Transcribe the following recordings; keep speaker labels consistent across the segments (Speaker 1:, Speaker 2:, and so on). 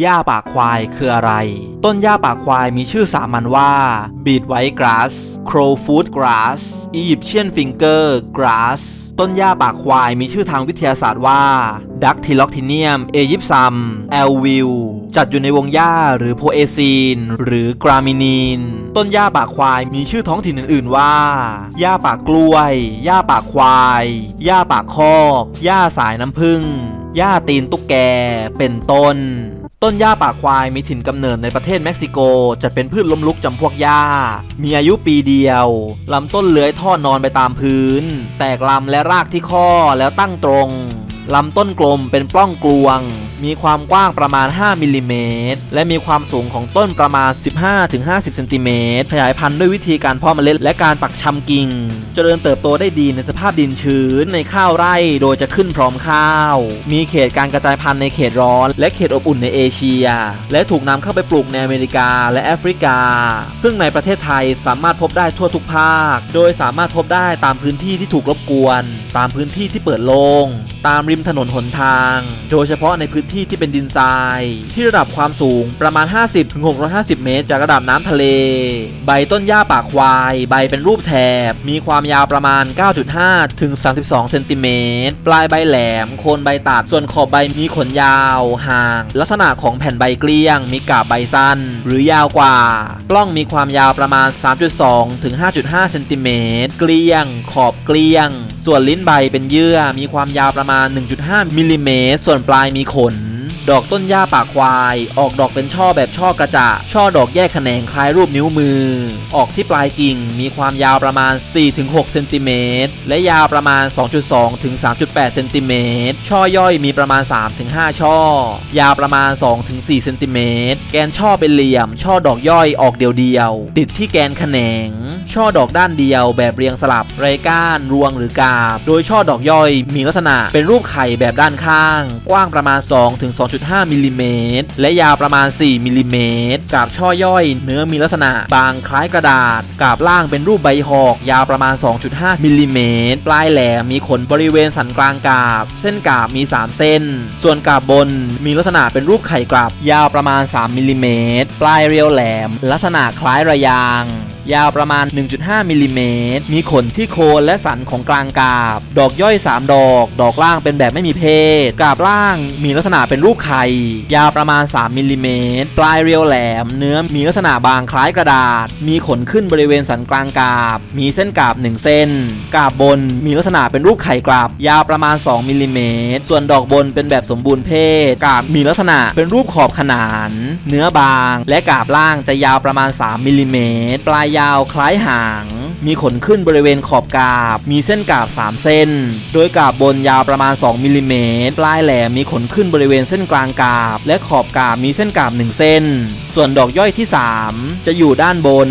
Speaker 1: หญ้าปากควายคืออะไร ต้นหญ้าปากควายมีชื่อสามัญว่า beet white grass crowfoot grass Egyptian finger grass ต้นหญ้าปากควายมีชื่อทางวิทยาศาสตร์ว่า Dactyloctinium aegyptium alvil จัดอยู่ในวงหญ้าหรือโพเอซีน หรือกรามินีน ต้นหญ้าปากควายมีชื่อท้องถิ่นอื่น ๆ ว่า หญ้าปากกล้วย หญ้าปากควาย หญ้าปากคอก หญ้าสายน้ำผึ้ง หญ้าตีนตุ๊กแก เป็นต้น ต้นหญ้าป่าควายมีถิ่นกำเนิดในประเทศเม็กซิโกจัดเป็นพืชล้มลุกจำพวกหญ้า มีอายุปีเดียวลำต้นเลื้อยท่อนอนไปตามพื้น แตกลำและรากที่ข้อแล้วตั้งตรงลำต้นกลมเป็นปล้องกลวง มีความกว้างประมาณ 5มิลลิเมตรและมีความสูงของต้นประมาณ 15-50เซนติเมตรขยายพันธุ์ด้วยวิธีการเพาะเมล็ดและการปักชำกิ่งเจริญเติบโตได้ดีในสภาพดินชื้นในข้าวไร่โดยจะขึ้นพร้อมข้าว มีเขตการกระจายพันธุ์ในเขตร้อน และเขตอบอุ่นในเอเชีย และถูกนำเข้าไปปลูกในอเมริกาและแอฟริกา ซึ่งในประเทศไทยสามารถพบได้ทั่วทุกภาค โดยสามารถพบได้ตามพื้นที่ที่ถูกรบกวน ตามพื้นที่ที่เปิดโล่งตามริมถนนหนทาง โดยเฉพาะในพื้นที่ที่เป็นดินทราย ที่ระดับความสูงประมาณ 50-650 เมตร จากระดับน้ำทะเล ใบต้นหญ้าปากควาย ใบเป็นรูปแถบ มีความยาวประมาณ 9.5 ถึง 32 เซนติเมตร ปลายใบแหลม โคนใบตัด ส่วนขอบใบมีขนยาว ห่าง ลักษณะของแผ่นใบเกลี้ยง มีกาบใบสั้น หรือยาวกว่า ปล้องมีความยาวประมาณ 3.2 ถึง 5.5 เซนติเมตร เกลี้ยง ขอบเกลี้ยง ส่วนลิ้นใบเป็นเยื่อมีความยาวประมาณ 1.5มิลลิเมตรส่วนปลายมีขน ดอกต้นหญ้าป่าควาย ออกดอกเป็นช่อแบบช่อกระจะช่อดอกแยกแขนงคล้ายรูปนิ้วมือ ออกที่ปลายกิ่งมีความยาวประมาณ 4-6เซนติเมตรและยาวประมาณ 2.2 ถึง 3.8เซนติเมตรช่อย่อยมีประมาณ 3-5 ช่อ ยาวประมาณ 2-4เซนติเมตรแกนช่อเป็นเหลี่ยม ช่อดอกย่อยออกเดียวเดียวติดที่แกนแขนง ช่อดอกด้านเดียวแบบเรียงสลับไรก้าน รวงหรือกาบ โดยช่อดอกย่อยมีลักษณะเป็นรูปไข่แบบด้านข้าง กว้างประมาณ 2-2 3.5มิลิเมตรและยาวประมาณ 4มิลิเมตรกาบช่อย่อย เนื้อมีลักษณะบางคล้ายกระดาษ กาบล่างเป็นรูปใบหอก ยาวประมาณ 2.5มิลิเมตรปลายแหลมมีขนบริเวณสันกลางกาบ เส้นกาบมี 3 เส้น ส่วนกาบบนมีลักษณะเป็นรูปไข่กาบยาวประมาณ 3มิลิเมตรปลายเรียวแหลม ลักษณะคล้ายระยาง ยาวประมาณ 1.5มิลลิเมตรมีขนที่โคนและสันของกลางกาบ ดอกย่อย 3 ดอก ดอกล่างเป็นแบบไม่มีเพศ กาบล่างมีลักษณะเป็นรูปไข่ ยาวประมาณ 3มิลลิเมตรปลายเรียวแหลม เนื้อมีลักษณะบางคล้ายกระดาษ มีขนขึ้นบริเวณสันกลางกาบ มีเส้นกาบ 1 เส้น กาบบนมีลักษณะเป็นรูปไข่กลับยาวประมาณ 2มิลลิเมตรส่วนดอกบนเป็นแบบสมบูรณ์เพศ กาบมีลักษณะเป็นรูปขอบขนาน เนื้อบาง และกาบล่างจะยาวประมาณ 3มิลลิเมตรปลายยาวคล้ายหาง มีขนขึ้นบริเวณขอบกาบ มีเส้นกาบ 3 เส้น โดยกาบบนยาวประมาณ 2มิลลิเมตร ปลายแหลมมีขนขึ้นบริเวณเส้นกลางกาบ และขอบกาบมีเส้นกาบ 1 เส้น ส่วนดอกย่อยที่ 3 จะอยู่ด้านบน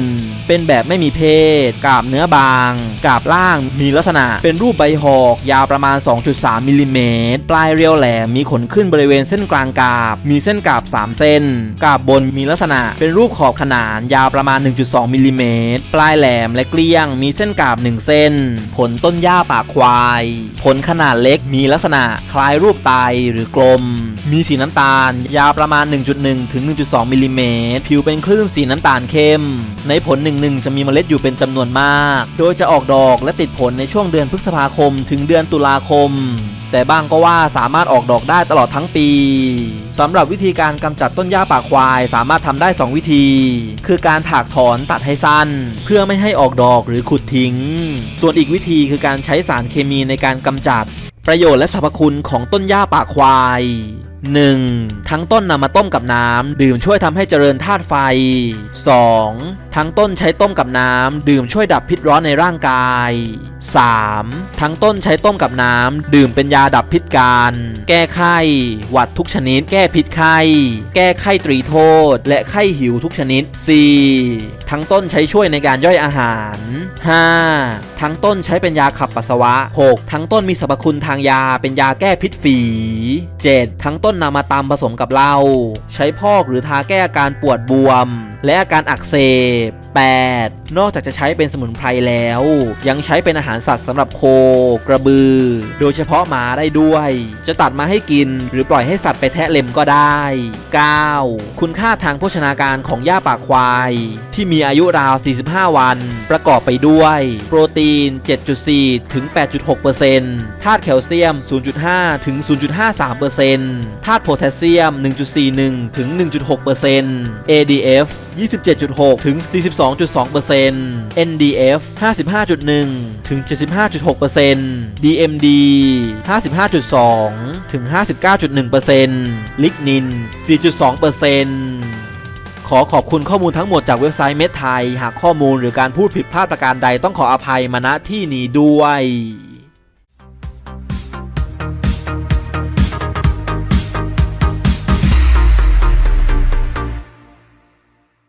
Speaker 1: เป็นแบบไม่มีเพศ กาบเนื้อบาง กาบล่างมีลักษณะเป็นรูปใบหอกยาวประมาณ 2.3มิลลิเมตร ปลายเรียวแหลมมีขนขึ้นบริเวณเส้นกลางกาบ มีเส้นกาบ 3 เส้น กาบบนมีลักษณะเป็นรูปขอบขนานยาวประมาณ 1.2มิลลิเมตร ปลายแหลมและเกลี้ยงมีเส้นกาบ 1 เส้น ผลต้นหญ้าปากควาย ผลขนาดเล็กมีลักษณะคล้ายรูปไตหรือกลม มีสีน้ำตาล ยาวประมาณ 1.1 ถึง 1.2 มิลลิเมตร ผิวเป็นคลื่นสีน้ำตาลเข้ม ในผลหนึ่งๆจะมีเมล็ดอยู่เป็นจำนวนมาก โดยจะออกดอกและติดผลในช่วงเดือนพฤษภาคม ถึงเดือนตุลาคม แต่บ้างก็ว่าสามารถออกดอกได้ตลอดทั้งปีสำหรับวิธีการกำจัดต้นหญ้าป่าควายสามารถทำได้ 2 วิธี คือการถากถอนตัดให้สั้น เพื่อไม่ให้ออกดอกหรือขุดทิ้ง ส่วนอีกวิธีคือการใช้สารเคมีในการกำจัดประโยชน์และสรรพคุณของต้นหญ้าป่าควาย 1. ทั้งต้นนำมาต้มกับน้ำดื่มช่วยทำให้เจริญธาตุไฟ 2. ทั้งต้นใช้ต้มกับน้ำดื่มช่วยดับพิษร้อนในร่างกาย 3. ทั้งต้นใช้ต้มกับน้ำ ดื่มเป็นยาดับพิษการ แก้ไข้ หวัดทุกชนิด แก้พิษไข้ แก้ไข้ตรีโทษ และไข้หิวทุกชนิด 4. ทั้งต้นใช้ช่วยในการย่อยอาหาร 5. ทั้งต้นใช้เป็นยาขับปัสสาวะ 6. ทั้งต้นมีสรรพคุณทางยาเป็นยาแก้พิษฝี 7. ทั้งต้นนำมาตำผสมกับเหล้าใช้พอกหรือทาแก้อาการปวดบวม และอาการอักเสบ 8. นอกจากจะใช้เป็นสมุนไพรแล้ว ยังใช้เป็นอาหารสัตว์สำหรับโค กระบือ โดยเฉพาะหมาได้ด้วย จะตัดมาให้กิน หรือปล่อยให้สัตว์ไปแทะเล็มก็ได้ 9. คุณค่าทางโภชนาการของหญ้าปากควาย ที่มีอายุราว 45 วัน ประกอบไปด้วย โปรตีน 7.4 ถึง 8.6%ธาตุแคลเซียม 0.5 ถึง 0.53%ธาตุโพแทสเซียม 1.41 ถึง 1.6% ADF 27.6 ถึง 42.2% NDF 55.1 ถึง 75.6% DMD 55.2 ถึง 59.1%ลิกนิน 4.2%ขอขอบคุณข้อมูลทั้งหมดจากเว็บไซต์เม็ดไทย หากข้อมูลหรือการพูดผิดพลาดประการใดต้องขออภัยมาณที่นี้ด้วย